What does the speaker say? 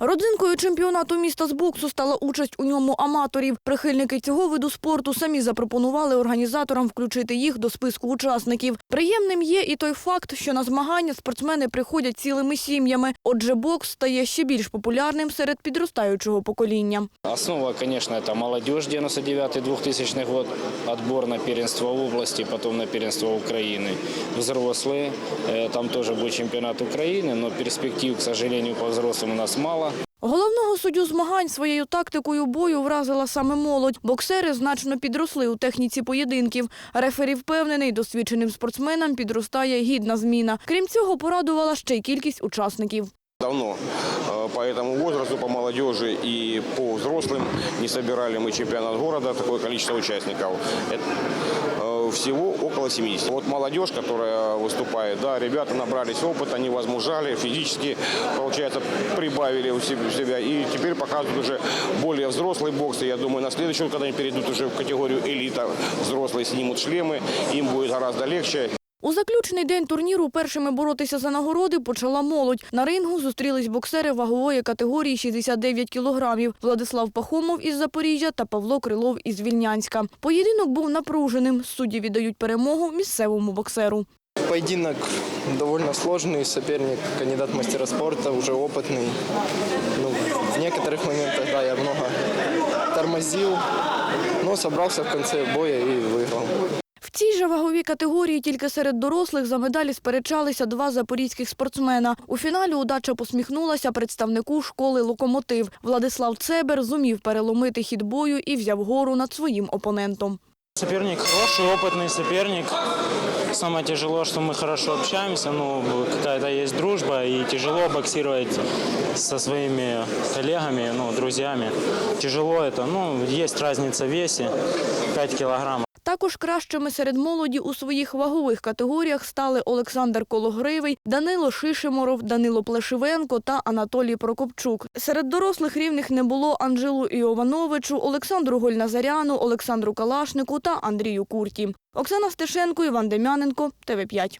Родзинкою чемпіонату міста з боксу стала участь у ньому аматорів. Прихильники цього виду спорту самі запропонували організаторам включити їх до списку учасників. Приємним є і той факт, що на змагання спортсмени приходять цілими сім'ями. Отже, бокс стає ще більш популярним серед підростаючого покоління. Основа, конечно, это молодежь 99-2000 год, отбор на первенство области, потом на первенство Украины. Взрослые, э, там тоже будет чемпионат Украины, но перспектив, к сожалению, по взрослым у нас мало. Головного суддю змагань своєю тактикою бою вразила саме молодь. Боксери значно підросли у техніці поєдинків. Рефері впевнений, досвідченим спортсменам підростає гідна зміна. Крім цього, порадувала ще й кількість учасників. Давно э, по этому возрасту, по молодежи и по взрослым не собирали мы чемпионат города, такое количество участников. Это, э, всего около 70. Вот молодежь, которая выступает, да, ребята набрались опыта, они возмужали, физически, получается, прибавили у себе- у себя. И теперь показывают уже более взрослый бокс. И я думаю, на следующем, когда они перейдут уже в категорию элита, взрослые снимут шлемы, им будет гораздо легче. У заключний день турніру першими боротися за нагороди почала молодь. На рингу зустрілись боксери вагової категорії 69 кілограмів. Владислав Пахомов із Запоріжжя та Павло Крилов із Вільнянська. Поєдинок був напруженим. Судді віддають перемогу місцевому боксеру. Поединок довольно сложный, соперник кандидат в мастера спорта, уже опытный. Ну, в некоторых моментах, да, я много тормозил, но собрался в конце боя и выиграл. В цій же ваговій категорії тільки серед дорослих за медалі сперечалися два запорізьких спортсмена. У фіналі удача посміхнулася представнику школи «Локомотив». Владислав Цебер зумів переломити хід бою і взяв гору над своїм опонентом. Соперник хороший, опытный соперник. Самое тяжело, что мы хорошо общаемся, ну, какая-то есть дружба, и тяжело боксировать со своими коллегами, ну, друзьями. Тяжело это, ну, есть разница в весе, 5 килограмм. Також кращими серед молоді у своїх вагових категоріях стали Олександр Кологривий, Данило Шишиморов, Данило Плешивенко та Анатолій Прокопчук. Серед дорослих рівних не було Анжелу Іовановичу, Олександру Гольназаряну, Олександру Калашнику та Андрію Курті. Оксана Стешенко, Іван Дем'яненко, ТВ5.